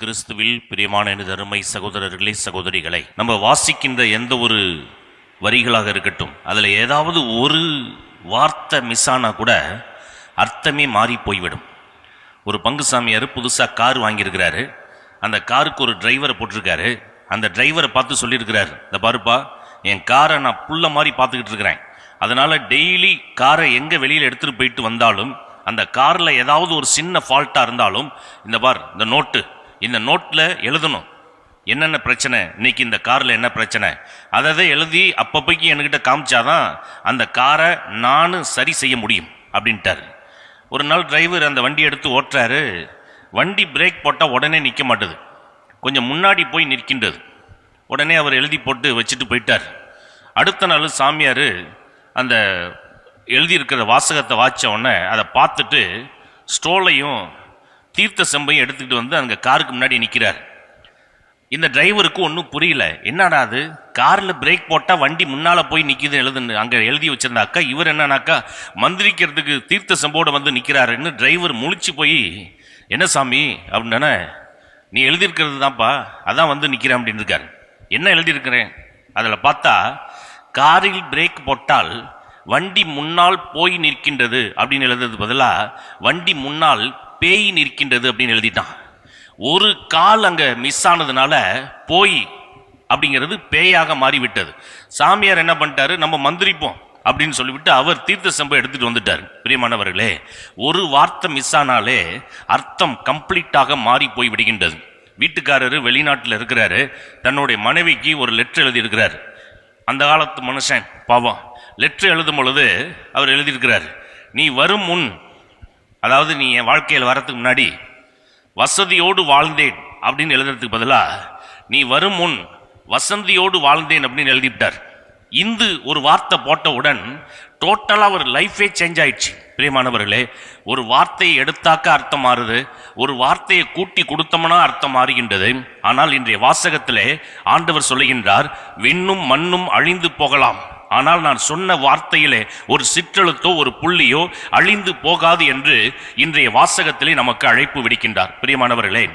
கிறிஸ்துவில் பிரியமான எனது அருமை சகோதரர்களே சகோதரிகளை நம்ம வாசிக்கின்ற எந்த ஒரு வரிகளாக இருக்கட்டும் அதில் ஏதாவது ஒரு வார்த்தை மிஸ் ஆனால் கூட அர்த்தமே மாறி போய்விடும். ஒரு பங்கு சாமியார் புதுசாக கார் வாங்கியிருக்கிறாரு. அந்த காருக்கு ஒரு டிரைவரை போட்டிருக்காரு. அந்த டிரைவரை பார்த்து சொல்லியிருக்கிறாரு இந்த பாருப்பா என் காரை நான் புள்ள மாதிரி பார்த்துக்கிட்டு இருக்கிறேன். அதனால் டெய்லி காரை எங்கே வெளியில் எடுத்துகிட்டு போயிட்டு வந்தாலும் அந்த காரில் ஏதாவது ஒரு சின்ன ஃபால்ட்டாக இருந்தாலும் இந்த பார் இந்த நோட்டு இந்த நோட்டில் எழுதணும். என்னென்ன பிரச்சனை? இன்னைக்கு இந்த காரில் என்ன பிரச்சனை? அதை அதை எழுதி அப்பப்போக்கி என்கிட்ட காமிச்சாதான் அந்த காரை நானும் சரி செய்ய முடியும் அப்படின்ட்டார். ஒரு நாள் டிரைவர் அந்த வண்டி எடுத்து ஓட்டுறாரு. வண்டி பிரேக் போட்டால் உடனே நிற்க மாட்டுது. கொஞ்சம் முன்னாடி போய் நிற்கின்றது. உடனே அவர் எழுதி போட்டு வச்சுட்டு போயிட்டார். அடுத்த நாள் சாமியார் அந்த எழுதியிருக்கிற வாசகத்தை வாச்ச உடனே அதை பார்த்துட்டு ஸ்டோலையும் தீர்த்த செம்பையும் எடுத்துக்கிட்டு வந்து அங்கே காருக்கு முன்னாடி நிற்கிறார் இந்த டிரைவருக்கு ஒன்றும் புரியல. என்னடா அது? காரில் பிரேக் போட்டால் வண்டி முன்னால் போய் நிற்கிது எழுதுன்னு அங்கே எழுதி வச்சிருந்தாக்கா இவர் என்னன்னாக்கா மந்திரிக்கிறதுக்கு தீர்த்த செம்போடு வந்து நிற்கிறாருன்னு டிரைவர் முழிச்சு போய் என்ன சாமி? அப்படின்னா நீ எழுதியிருக்கிறது தான்ப்பா அதான் வந்து நிற்கிறேன் அப்படின்னு இருக்காரு. என்ன எழுதியிருக்கிறேன்? அதில் பார்த்தா காரில் பிரேக் போட்டால் வண்டி முன்னால் போய் நிற்கின்றது அப்படின்னு எழுதுறது பதிலாக வண்டி முன்னால் பேய் நிற்கின்றது அப்படின்னு எழுதிட்டான். ஒரு கால் அங்கே மிஸ் ஆனதுனால போய் அப்படிங்கிறது பேயாக மாறிவிட்டது. சாமியார் என்ன பண்ணிட்டாரு? நம்ம மந்திரிப்போம் அப்படின்னு சொல்லிவிட்டு அவர் தீர்த்த செம்பை எடுத்துட்டு வந்துட்டார். பிரியமானவர்களே ஒரு வார்த்தை மிஸ் ஆனாலே அர்த்தம் கம்ப்ளீட்டாக மாறி போய் விடுகின்றது. வீட்டுக்காரரு வெளிநாட்டில் இருக்கிறாரு. தன்னுடைய மனைவிக்கு ஒரு லெட்டர் எழுதியிருக்கிறார். அந்த காலத்து மனுஷன் பாவம். லெட்ரு எழுதும் பொழுது அவர் எழுதியிருக்கிறார் நீ வரும் முன் அதாவது நீ என் வாழ்க்கையில் வரத்துக்கு முன்னாடி வசதியோடு வாழ்ந்தேன் அப்படின்னு எழுதுறதுக்கு பதிலாக நீ வரும் முன் வசந்தியோடு வாழ்ந்தேன் அப்படின்னு எழுதிவிட்டார். இந்து ஒரு வார்த்தை போட்டவுடன் டோட்டலாக ஒரு லைஃபே சேஞ்ச் ஆயிடுச்சு. பிரியமானவர்களே ஒரு வார்த்தையை எடுத்தாக்க அர்த்தம் மாறுது ஒரு வார்த்தையை கூட்டி கொடுத்தோம்னா அர்த்தம் மாறுகின்றது ஆனால் இன்றைய வாசகத்திலே ஆண்டவர் சொல்லுகின்றார் விண்ணும் மண்ணும் அழிந்து போகலாம். ஆனால் நான் சொன்ன வார்த்தையிலே ஒரு சிற்றெழுத்தோ ஒரு புள்ளியோ அழிந்து போகாது என்று இன்றைய வாசகத்திலே நமக்கு அழைப்பு விடுக்கின்றார். பிரியமானவர்களே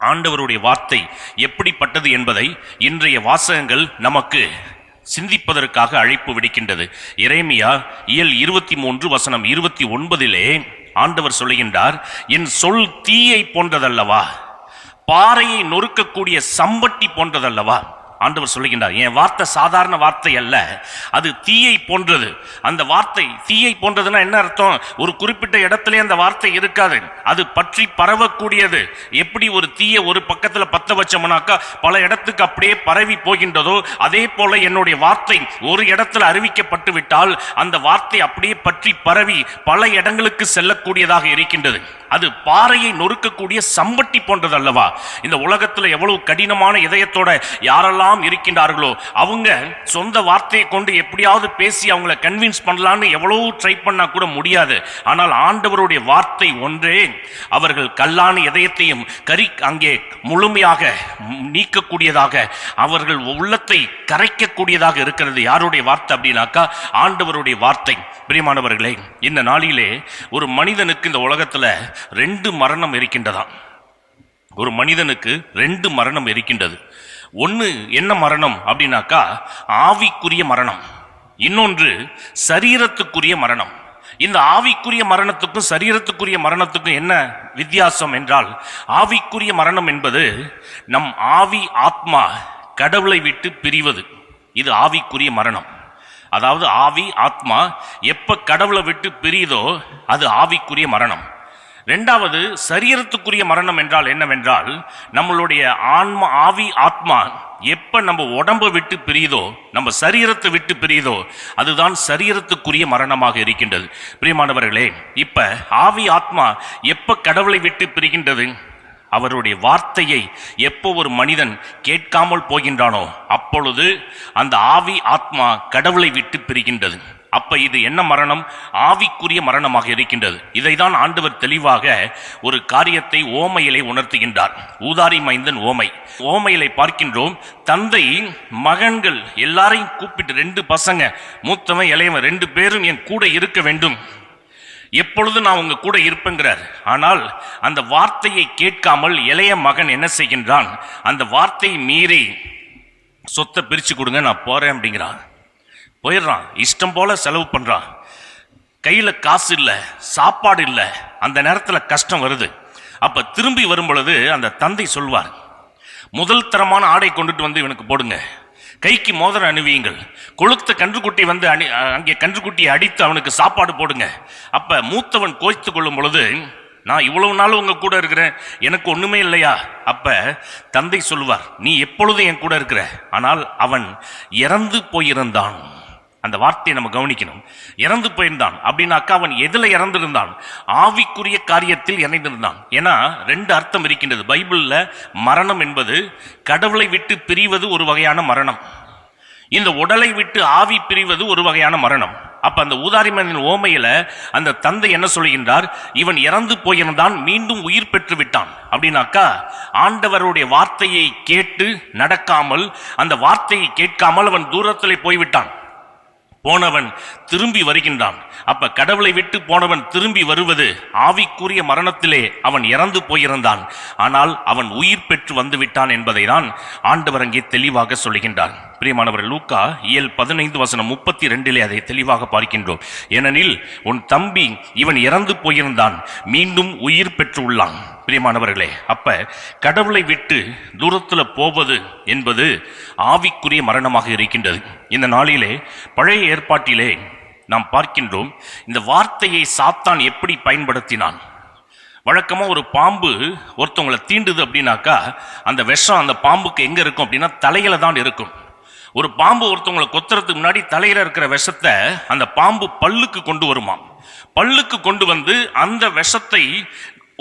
ஆண்டவருடைய வார்த்தை எப்படிப்பட்டது என்பதை இன்றைய வாசகங்கள் நமக்கு சிந்திப்பதற்காக அழைப்பு விடுக்கின்றது. இறைமையா இயல் இருபத்தி மூன்று வசனம் இருபத்தி ஒன்பதிலே ஆண்டவர் சொல்லுகின்றார் என் சொல் தீயை போன்றதல்லவா? பாறையை நொறுக்கக்கூடிய சம்பட்டி போன்றதல்லவா? ஆண்டவர் சொல்லுகின்றார். என் வார்த்தை சாதாரண வார்த்தை அல்ல. அது தீயை போன்றது. அந்த வார்த்தை தீயை போன்றதுன்னா என்ன அர்த்தம்? ஒரு குறிப்பிட்ட இடத்துல அந்த வார்த்தை இருக்காது. அது பற்றி பரவக்கூடியது. எப்படி ஒரு தீயை ஒரு பக்கத்தில் பத்த வச்சோம்னாக்கா பல இடத்துக்கு அப்படியே பரவி போகின்றதோ அதே போல என்னுடைய வார்த்தை ஒரு இடத்துல அறிவிக்கப்பட்டு விட்டால் அந்த வார்த்தை அப்படியே பற்றி பரவி பல இடங்களுக்கு செல்லக்கூடியதாக இருக்கின்றது. அது பாறையை நொறுக்கக்கூடிய சம்பட்டி போன்றது அல்லவா இந்த உலகத்தில் எவ்வளவு கடினமான இதயத்தோட யாரெல்லாம் இருக்கின்றார்களோ அவங்க சொந்த வார்த்தையை கொண்டு எப்படியாவது பேசி அவங்கள கன்வின்ஸ் பண்ணலான்னு எவ்வளவு ட்ரை பண்ணா கூட முடியாது. ஆனால் ஆண்டவருடைய வார்த்தை ஒன்றே அவர்கள் கல்லான இதயத்தையும் கரி அங்கே முழுமையாக நீக்கக்கூடியதாக அவர்கள் உள்ளத்தை கரைக்கக்கூடியதாக இருக்கிறது. யாருடைய வார்த்தை அப்படின்னாக்கா ஆண்டவருடைய வார்த்தை. பிரியமானவர்களே இந்த நாளிலே ஒரு மனிதனுக்கு இந்த உலகத்துல ரெண்டு மரணம் இருக்கின்றதாம். ஒரு மனிதனுக்கு ரெண்டு மரணம் இருக்கின்றது. ஒன்று என்ன மரணம் அப்படின்னாக்கா ஆவிக்குரிய மரணம். இன்னொன்று சரீரத்துக்குரிய மரணம். இந்த ஆவிக்குரிய மரணத்துக்கும் சரீரத்துக்குரிய மரணத்துக்கும் என்ன வித்தியாசம் என்றால் ஆவிக்குரிய மரணம் என்பது நம் ஆவி ஆத்மா கடவுளை விட்டு பிரிவது. இது ஆவிக்குரிய மரணம். அதாவது ஆவி ஆத்மா எப்ப கடவுளை விட்டு பிரியுதோ அது ஆவிக்குரிய மரணம். ரெண்டாவது சரீரத்துக்குரிய மரணம் என்றால் என்னவென்றால் நம்மளுடைய ஆன்மா ஆவி ஆத்மா எப்ப நம்ம உடம்பை விட்டு பிரியுதோ நம்ம சரீரத்தை விட்டு பிரியுதோ அதுதான் சரீரத்துக்குரிய மரணமாக இருக்கின்றது. பிரியமானவர்களே இப்ப ஆவி ஆத்மா எப்ப கடவுளை விட்டு பிரிகின்றது? அவருடைய வார்த்தையை எப்போ ஒரு மனிதன் கேட்காமல் போகின்றானோ அப்பொழுது அந்த ஆவி ஆத்மா கடவுளை விட்டு பிரிகின்றது. அப்ப இது என்ன மரணம்? ஆவிக்குரிய மரணமாக இருக்கின்றது. இதைதான் ஆண்டவர் தெளிவாக ஒரு காரியத்தை ஓமையிலே உணர்த்துகின்றார். ஊதாரி மைந்தன் ஓமை. ஓமையிலே பார்க்கின்றோம் தந்தை மகன்கள் எல்லாரையும் கூப்பிட்டு ரெண்டு பசங்க மூத்தவன் இளையவன் ரெண்டு பேரும் என் கூட இருக்க வேண்டும். எப்பொழுதும் நான் உங்க கூட இருப்பேங்கிறார். ஆனால் அந்த வார்த்தையை கேட்காமல் இளைய மகன் என்ன செய்கின்றான்? அந்த வார்த்தையை மீறி சொத்தை பிரித்து கொடுங்க நான் போறேன் அப்படிங்கிறான் போயிடுறான். இஷ்டம் போல செலவு பண்ணுறான் கையில் காசு இல்லை சாப்பாடு இல்லை. அந்த நேரத்தில் கஷ்டம் வருது. அப்போ திரும்பி வரும் பொழுது அந்த தந்தை சொல்வார் முதல் தரமான ஆடை கொண்டுட்டு வந்து இவனுக்கு போடுங்க. கைக்கு மோதிரம் அணிவியுங்கள். கொளுத்த கன்றுக்குட்டி வந்து அணி அங்கே கன்றுக்குட்டியை அடித்து அவனுக்கு சாப்பாடு போடுங்க. அப்போ மூத்தவன் கோய்த்து கொள்ளும் பொழுது நான் இவ்வளவு நாள் உங்க கூட இருக்கிறேன். எனக்கு ஒண்ணுமே இல்லையா? அப்ப தந்தை சொல்வார் நீ எப்பொழுதும் என் கூட இருக்கிற? ஆனால் அவன் இறந்து போயிருந்தான். அந்த வார்த்தையை நம்ம கவனிக்கணும். இறந்து போயிருந்தான். அப்படின்னாக்கா அவன் எதில் இறந்திருந்தான்? ஆவிக்குரிய காரியத்தில் இணைந்திருந்தான். ஏன்னா ரெண்டு அர்த்தம் இருக்கின்றது. பைபிளில் மரணம் என்பது கடவுளை விட்டு பிரிவது ஒரு வகையான மரணம். இந்த உடலை விட்டு ஆவி பிரிவது ஒரு வகையான மரணம். அப்ப அந்த ஊதாரிமனின் ஓமையில அந்த தந்தை என்ன சொல்கின்றார்? இவன் இறந்து போயிருந்தான் மீண்டும் உயிர் பெற்று விட்டான். அப்படின்னாக்கா ஆண்டவருடைய வார்த்தையை கேட்டு நடக்காமல் அந்த வார்த்தையை கேட்காமல் அவன் தூரத்திலே போய்விட்டான். போனவன் திரும்பி வருகின்றான். அப்ப கடவுளை விட்டு போனவன் திரும்பி வருவது ஆவிக்குரிய மரணத்திலே அவன் இறந்து போயிருந்தான். ஆனால் அவன் உயிர் பெற்று வந்து விட்டான் என்பதை தான் ஆண்டவர் அங்கே தெளிவாக சொல்லுகின்றார். பிரியமானவர் லூக்கா இயல் பதினைந்து வசனம் முப்பத்தி ரெண்டிலே அதை தெளிவாக பார்க்கின்றோம். ஏனெனில் உன் தம்பி இவன் இறந்து போயிருந்தான் மீண்டும் உயிர் பெற்று உள்ளான். பிரியமானவர்களே அப்ப கடவுளை விட்டு தூரத்தில் போவது என்பது ஆவிக்குரிய மரணமாக இருக்கின்றது. இந்த நாளிலே பழைய ஏற்பாட்டிலே நாம் பார்க்கின்றோம் இந்த வார்த்தையை சாத்தான் எப்படி பயன்படுத்தினான். வழக்கமாக ஒரு பாம்பு ஒருத்தவங்களை தீண்டுது அப்படின்னாக்கா அந்த விஷம் அந்த பாம்புக்கு எங்கே இருக்கும் அப்படின்னா தலையில தான் இருக்கும். ஒரு பாம்பு ஒருத்தவங்களை கொத்துறதுக்கு முன்னாடி தலையில் இருக்கிற விஷத்தை அந்த பாம்பு பல்லுக்கு கொண்டு வருமாம். பல்லுக்கு கொண்டு வந்து அந்த விஷத்தை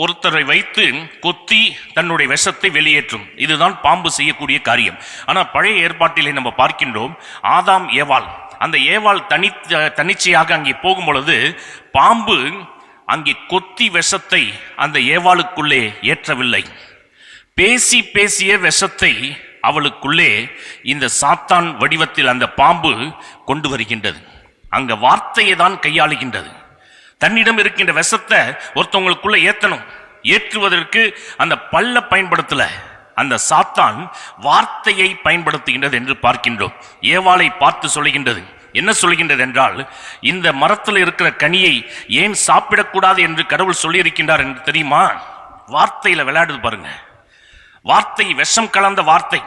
ஒருத்தரை வைத்து கொத்தி தன்னுடைய விஷத்தை வெளியேற்றும். இதுதான் பாம்பு செய்யக்கூடிய காரியம். ஆனால் பழைய ஏற்பாட்டிலே நம்ம பார்க்கின்றோம் ஆதாம் ஏவாள். அந்த ஏவாள் தனி தனிச்சையாக அங்கே போகும் பொழுது பாம்பு அங்கே கொத்தி விஷத்தை அந்த ஏவாளுக்குள்ளே ஏற்றவில்லை. பேசி பேசிய விஷத்தை அவளுக்குள்ளே இந்த சாத்தான் வடிவத்தில் அந்த பாம்பு கொண்டு வருகின்றது. அங்க வார்த்தையை தான் கையாளுகின்றது. தன்னிடம் இருக்கின்ற விஷத்தை ஒருத்தவங்களுக்குள்ள ஏத்தணும். ஏற்றுவதற்கு அந்த பல்ல பயன்படுத்தல. அந்த சாத்தான் வார்த்தையை பயன்படுத்துகின்றது என்று பார்க்கின்றோம். ஏவாளை பார்த்து சொல்லுகின்றது என்ன சொல்கின்றது என்றால் இந்த மரத்தில் இருக்கிற கனியை ஏன் சாப்பிடக்கூடாது என்று கடவுள் சொல்லியிருக்கின்றார் என்று தெரியுமா? வார்த்தையில விளையாடுது பாருங்க. வார்த்தை விஷம் கலந்த வார்த்தை.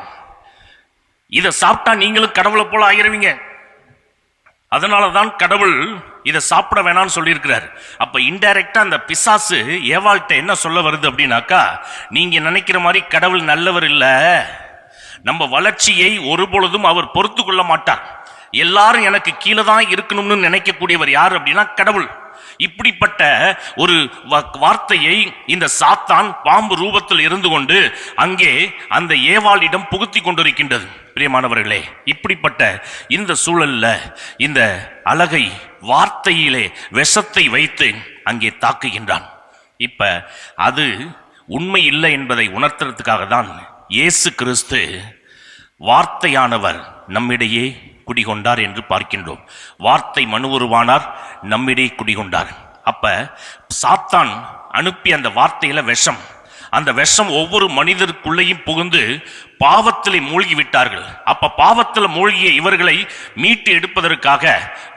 இதை சாப்பிட்டா நீங்களும் கடவுளை போல ஆயிருவீங்க அதனால தான் கடவுள் இதை சாப்பிட வேணாம்னு சொல்லியிருக்கிறார். அப்போ இன்டைரக்டாக அந்த பிசாசு ஏவாள்கிட்ட என்ன சொல்ல வருது அப்படின்னாக்கா நீங்கள் நினைக்கிற மாதிரி கடவுள் நல்லவர் இல்லை. நம்ம வளர்ச்சியை ஒருபொழுதும் அவர் பொறுத்து கொள்ள மாட்டார். எல்லாரும் எனக்கு கீழே தான் இருக்கணும்னு நினைக்கக்கூடியவர் யார் அப்படின்னா கடவுள். இப்படிப்பட்ட ஒரு வ- வார்த்தையை இந்த சாத்தான் பாம்பு ரூபத்தில் இருந்து கொண்டு அங்கே அந்த ஏவாளிடம் புகுத்தி கொண்டிருக்கின்றது. பிரியமானவர்களே இப்படிப்பட்ட இந்த சூழல்ல இந்த அழகை வார்த்தையிலே விஷத்தை வைத்து அங்கே தாக்குகின்றான். இப்ப அது உண்மை இல்லை என்பதை உணர்த்துறதுக்காக தான் இயேசு கிறிஸ்து வார்த்தையானவர் நம்மிடையே குடிகொண்டார் என்று பார்க்கின்றோம். வார்த்தை மனு உருவானார் நம்மிடையே குடிகொண்டார். அப்ப சாத்தான் அனுப்பிய அந்த வார்த்தையில விஷம். அந்த விஷம் ஒவ்வொரு மனிதருக்குள்ளேயும் புகுந்து பாவத்திலே மூழ்கி விட்டார்கள் அப்ப பாவத்தில் மூழ்கிய இவர்களை மீட்டு எடுப்பதற்காக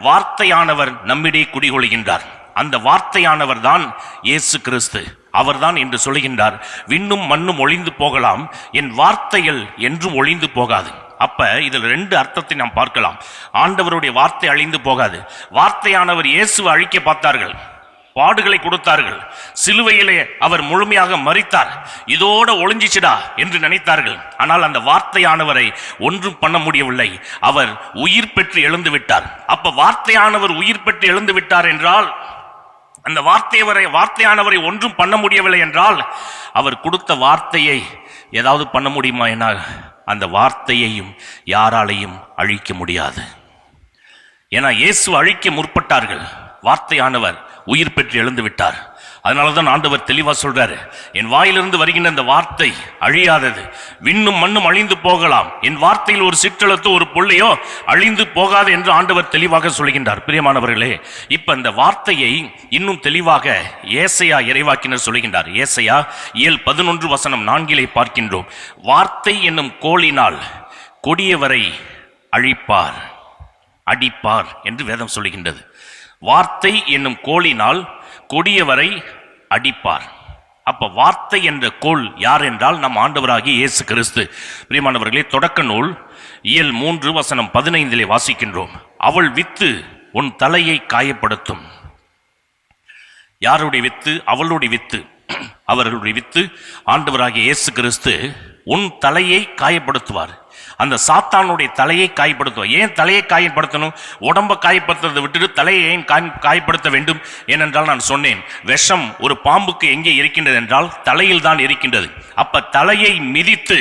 வார்த்தையானவர் நம்மிடையே குடிகொள்கின்றார். அந்த வார்த்தையானவர் தான் இயேசு கிறிஸ்து. அவர்தான் என்று சொல்லுகின்றார் விண்ணும் மண்ணும் ஒளிந்து போகலாம். என் வார்த்தைகள் என்றும் ஒளிந்து போகாது. அப்ப இதில் ரெண்டு அர்த்தத்தை நாம் பார்க்கலாம். ஆண்டவருடைய வார்த்தை அழிந்து போகாது. வார்த்தையானவர் இயேசுவை அழிக்க பார்த்தார்கள். பாடுகளை கொடுத்தார்கள். சிலுவையிலே அவர் முழுமையாக மறித்தார் இதோட ஒளிஞ்சிச்சுடா என்று நினைத்தார்கள். ஆனால் அந்த வார்த்தையானவரை ஒன்றும் பண்ண முடியவில்லை. அவர் உயிர் பெற்று எழுந்து விட்டார். அப்ப வார்த்தையானவர் உயிர் பெற்று எழுந்து விட்டார் என்றால் அந்த வார்த்தையவரை வார்த்தையானவரை ஒன்றும் பண்ண முடியவில்லை என்றால் அவர் கொடுத்த வார்த்தையை ஏதாவது பண்ண முடியுமா என்ன அந்த வார்த்தையையும் யாராலையும் அழிக்க முடியாது. ஏன்னா இயேசு அழிக்க முற்பட்டார்கள். வார்த்தையானவர் உயிர் பெற்று எழுந்து விட்டார். அதனால தான் ஆண்டவர் தெளிவா சொல்றாரு என் வாயிலிருந்து வருகின்ற இந்த வார்த்தை அழியாதது. விண்ணும் மண்ணும் அழிந்து போகலாம். என் வார்த்தையில் ஒரு சிற்றெழுத்து ஒரு பொள்ளையோ அழிந்து போகாது என்று ஆண்டவர் தெளிவாக சொல்கின்றார். பிரியமானவர்களே இப்ப இந்த வார்த்தையை இன்னும் தெளிவாக ஏசையா இறைவாக்கினர் சொல்கின்றார். ஏசையா ஏழ் பதினொன்று வசனம் நான்கிலே பார்க்கின்றோம். வார்த்தை என்னும் கோளினால் கொடியவரை அழிப்பார் அடிப்பார் என்று வேதம் சொல்லுகின்றது வார்த்தை என்னும் கோளினால் கொடியவரை அடிப்பார். அப்ப வார்த்தை என்ற கோல் யார் என்றால் நம் ஆண்டவராகிய இயேசு கிறிஸ்து. பிரியமானவர்களே தொடக்க நூல் இயல் மூன்று வசனம் பதினைந்திலே வாசிக்கின்றோம். அவள் வித்து உன் தலையை காயப்படுத்தும். யாருடைய வித்து? அவளுடைய வித்து. அவர்களுடைய வித்து ஆண்டவராகிய இயேசு கிறிஸ்து உன் தலையை காயப்படுத்துவார். அந்த சாத்தானுடைய தலையை காயப்படுத்தும். ஏன் தலையை காயப்படுத்தணும்? உடம்பை காயப்படுத்துறதை விட்டுட்டு தலையை ஏன் காய்- காயப்படுத்த வேண்டும் ஏனென்றால் நான் சொன்னேன். விஷம் ஒரு பாம்புக்கு எங்கே இருக்கின்றது என்றால் தலையில் தான் இருக்கின்றது. அப்ப தலையை மிதித்து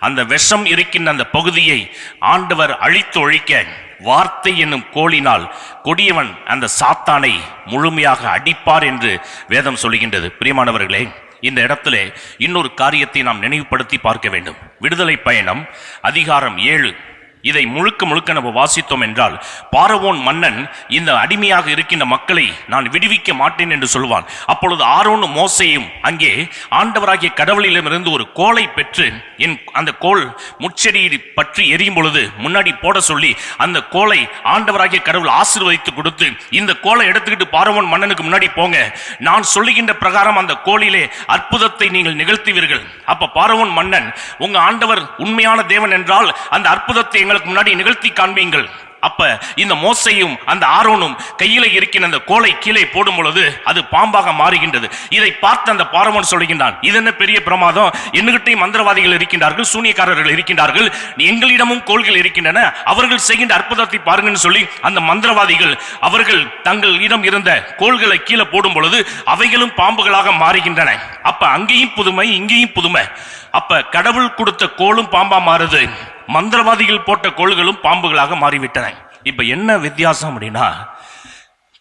அந்த விஷம் இருக்கின்ற அந்த பகுதியை ஆண்டவர் அழித்து ஒழிக்க வார்த்தை என்னும் கோளினால் கொடியவன் அந்த சாத்தானை முழுமையாக அடிப்பார் என்று வேதம் சொல்லுகின்றது பிரியமானவர்களே இந்த இடத்திலே இன்னொரு காரியத்தை நாம் நினைவுபடுத்தி பார்க்க வேண்டும். விடுதலை பயணம் அதிகாரம் ஏழு இதை முழுக்க முழுக்க நம்ம வாசித்தோம் என்றால் பாரவோன் மன்னன் இந்த அடிமையாக இருக்கின்ற மக்களை நான் விடுவிக்க மாட்டேன் என்று சொல்வான். அப்பொழுது ஆரோனும் மோசையும் அங்கே ஆண்டவராகிய கடவுளிடமிருந்து ஒரு கோலை பெற்று என் அந்த கோல் முச்செடியை பற்றி எரியும் பொழுது முன்னாடி போட சொல்லி அந்த கோலை ஆண்டவராகிய கடவுள் ஆசீர்வதித்து கொடுத்து இந்த கோலை எடுத்துக்கிட்டு பாரவோன் மன்னனுக்கு முன்னாடி போங்க. நான் சொல்லுகின்ற பிரகாரம் அந்த கோலிலே அற்புதத்தை நீங்கள் நிகழ்த்துவீர்கள். அப்ப பாரவோன் மன்னன் உங்க ஆண்டவர் உண்மையான தேவன் என்றால் அந்த அற்புதத்தை எங்களுக்கு முன்னாடி நிகழ்த்தி காண்பீங்கள். அப்ப இந்த மோசையும் அந்த ஆரோனும் கையில இருக்கின்ற அந்த கோலை கீழே போடும் பொழுது அது பாம்பாக மாறுகின்றது. இதை பார்த்து அந்த பாரவன் சொல்லுகின்றான் இது என்ன பெரிய பிரமாதம்? என்னகிட்டையும் மந்திரவாதிகள் இருக்கின்றார்கள் சூனியக்காரர்கள் இருக்கின்றார்கள். எங்களிடமும் கோள்கள் இருக்கின்றன. அவர்கள் செய்கின்ற அற்புதத்தை பாருங்கன்னு சொல்லி அந்த மந்திரவாதிகள் அவர்கள் தங்களிடம் இருந்த கோள்களை கீழே போடும் பொழுது அவைகளும் பாம்புகளாக மாறுகின்றன. அப்ப அங்கேயும் புதுமை இங்கேயும் புதுமை. அப்ப கடவுள் கொடுத்த கோலும் பாம்பா மாறுது. மந்திரவாதிகள் போட்ட கோள்களும் பாம்புகளாக மாறிவிட்டன. இப்ப என்ன வித்தியாசம் அப்படின்னா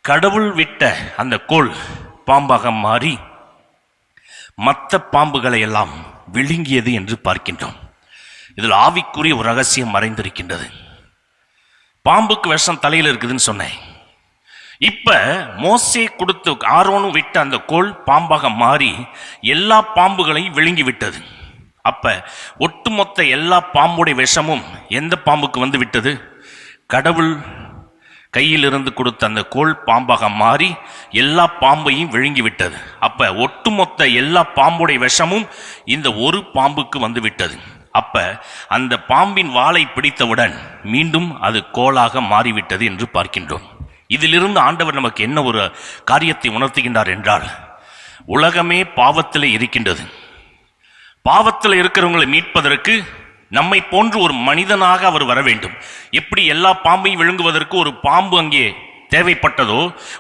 கடவுள் விட்ட அந்த கோள் பாம்பாக மாறி மற்ற பாம்புகளை எல்லாம் விழுங்கியது என்று பார்க்கின்றோம். இதில் ஆவிக்குரிய ஒரு ரகசியம் மறைந்திருக்கின்றது. பாம்புக்கு விஷம் தலையில் இருக்குதுன்னு சொன்னேன். இப்ப மோசே கொடுத்து ஆரோனும் விட்ட அந்த கோள் பாம்பாக மாறி எல்லா பாம்புகளையும் விழுங்கி விட்டது அப்ப ஒட்டுமொத்த எல்லா பாம்புடைய விஷமும் எந்த பாம்புக்கு வந்து விட்டது? கடவுள் கையில் இருந்து கொடுத்த அந்த கோல் பாம்பாக மாறி எல்லா பாம்பையும் விழுங்கி விட்டது. அப்ப ஒட்டுமொத்த எல்லா பாம்புடைய விஷமும் இந்த ஒரு பாம்புக்கு வந்து விட்டது. அப்ப அந்த பாம்பின் வாளை பிடித்தவுடன் மீண்டும் அது கோலாக மாறிவிட்டது என்று பார்க்கின்றோம். இதிலிருந்து ஆண்டவர் நமக்கு என்ன ஒரு காரியத்தை உணர்த்துகின்றார் என்றால் உலகமே பாவத்தில் இருக்கின்றது. பாவத்தில் இருக்கிறவங்களை மீட்பதற்கு நம்மை போன்று ஒரு மனிதனாக அவர் வர வேண்டும். எப்படி எல்லா பாம்பையும் விழுங்குவதற்கு ஒரு பாம்பு அங்கே தேவைப்பட்டதோ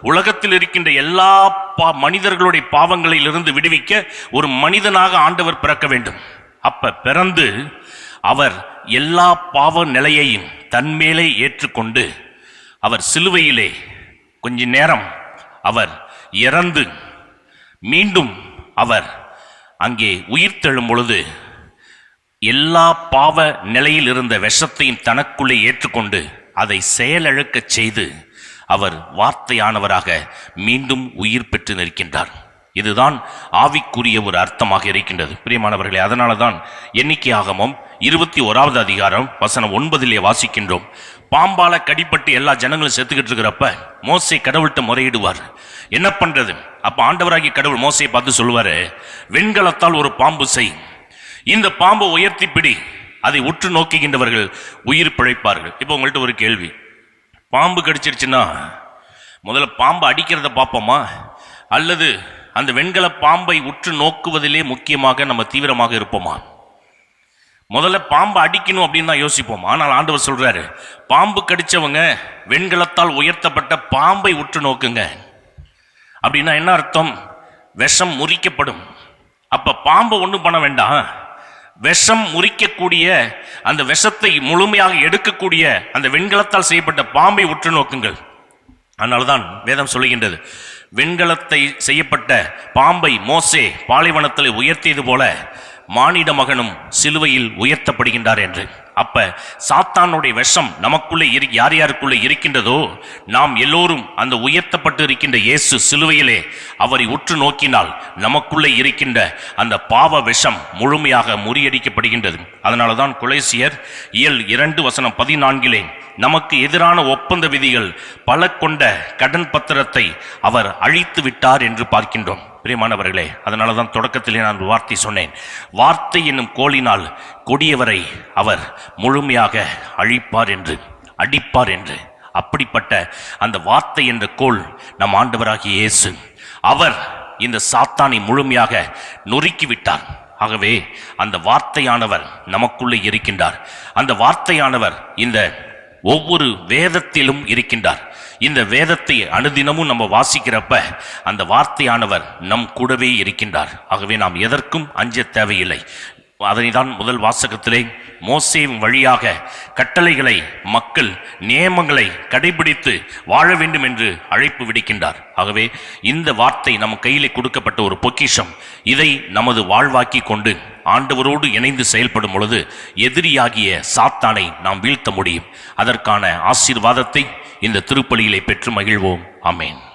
உலகத்தில் இருக்கின்ற எல்லா பா மனிதர்களுடைய பாவங்களிலிருந்து விடுவிக்க ஒரு மனிதனாக ஆண்டவர் பிறக்க வேண்டும். அப்ப பிறந்து அவர் எல்லா பாவ நிலையையும் தன்மேலே ஏற்றுக்கொண்டு அவர் சிலுவையிலே கொஞ்ச நேரம் அவர் இறந்து மீண்டும் அவர் அங்கே உயிர் தெழும் பொழுது எல்லா பாவ நிலையில் இருந்த விஷத்தையும் தனக்குள்ளே ஏற்றுக்கொண்டு அதை செயலழக்கச் செய்து அவர் வார்த்தையானவராக மீண்டும் உயிர் பெற்று நிற்கின்றார். இதுதான் ஆவிக்குரிய ஒரு அர்த்தமாக இருக்கின்றது. பிரியமானவர்களே அதனால தான் எண்ணிக்கையாகமும் இருபத்தி ஓராவது அதிகாரம் வசனம் ஒன்பதிலே வாசிக்கின்றோம். பாம்பால கடிப்பட்டு எல்லா ஜனங்களும் செத்துக்கிட்டு இருக்கிறப்ப மோசை கடவுள்கிட்ட முறையிடுவார். என்ன பண்றது? அப்ப ஆண்டவராகி கடவுள் மோசையை பார்த்து சொல்லுவாரு வெண்கலத்தால் ஒரு பாம்பு செய். இந்த பாம்பை உயர்த்தி பிடி. அதை உற்று நோக்குகின்றவர்கள் உயிர் பிழைப்பார்கள். இப்போ உங்கள்கிட்ட ஒரு கேள்வி. பாம்பு கடிச்சிருச்சுன்னா முதல்ல பாம்பை அடிக்கிறத பார்ப்போமா? அல்லது அந்த வெண்கல பாம்பை உற்று நோக்குவதிலே முக்கியமாக நம்ம தீவிரமாக இருப்போமா? முதல்ல பாம்பை அடிக்கணும் அப்படின்னு தான் யோசிப்போம். ஆனால் ஆண்டவர் சொல்றாரு பாம்பு கடிச்சவங்க வெண்கலத்தால் உயர்த்தப்பட்ட பாம்பை உற்று நோக்குங்க. அப்படின்னா என்ன அர்த்தம்? விஷம் முறிக்கப்படும். அப்ப பாம்பை ஒன்றும் பண்ண வேண்டாம். விஷம் முறிக்கக்கூடிய அந்த விஷத்தை முழுமையாக எடுக்கக்கூடிய அந்த வெண்கலத்தால் செய்யப்பட்ட பாம்பை உற்று நோக்குங்கள். அதனால்தான் வேதம் சொல்லுகின்றது. வெண்கலத்தை செய்யப்பட்ட பாம்பை மோசே பாலைவனத்தில் உயர்த்தியது போல மானிட மகனும் சிலுவையில் உயர்த்தப்படுகின்றார் என்று. அப்ப சாத்தானுடைய விஷம் நமக்குள்ளே இரு யார் யாருக்குள்ளே இருக்கின்றதோ நாம் எல்லோரும் அந்த உயர்த்தப்பட்டு இருக்கின்ற இயேசு சிலுவையிலே அவரை உற்று நோக்கினால் நமக்குள்ளே இருக்கின்ற அந்த பாவ விஷம் முழுமையாக முறியடிக்கப்படுகின்றது. அதனால தான் குலேசியர் இயல் இரண்டு வசனம் பதினான்கிலே நமக்கு எதிரான ஒப்பந்த விதிகள் பல கொண்ட கடன் பத்திரத்தை அவர் அழித்து விட்டார் என்று பார்க்கின்றோம். பிரியமானவர்களே அதனால தான் தொடக்கத்திலே நான் வார்த்தை சொன்னேன். வார்த்தை என்னும் கோலினால் கொடியவரை அவர் முழுமையாக அழிப்பார் என்று அடிப்பார் என்று. அப்படிப்பட்ட அந்த வார்த்தை என்ற கோல் நம் ஆண்டவராகிய இயேசு அவர் இந்த சாத்தானை முழுமையாக நொறுக்கிவிட்டார். ஆகவே அந்த வார்த்தையானவர் நமக்குள்ளே இருக்கின்றார். அந்த வார்த்தையானவர் இந்த ஒவ்வொரு வேதத்திலும் இருக்கின்றார். இந்த வேதத்தை அனுதினமும் நம்ம வாசிக்கிறப்ப அந்த வார்த்தையானவர் நம் கூடவே இருக்கின்றார். ஆகவே நாம் எதற்கும் அஞ்ச தேவையில்லை. அதனை தான் முதல் வாசகத்திலே மோசேவின் வழியாக கட்டளைகளை மக்கள் நியமங்களை கடைபிடித்து வாழ வேண்டும் என்று அழைப்பு விடுக்கின்றார். ஆகவே இந்த வார்த்தை நம் கையிலே கொடுக்கப்பட்ட ஒரு பொக்கிஷம். இதை நமது வாழ்வாக்கி கொண்டு ஆண்டவரோடு இணைந்து செயல்படும் பொழுது எதிரியாகிய சாத்தானை நாம் வீழ்த்த முடியும். அதற்கான ஆசீர்வாதத்தை இந்த திருப்பலியிலே பெற்று மகிழ்வோம். அமேன்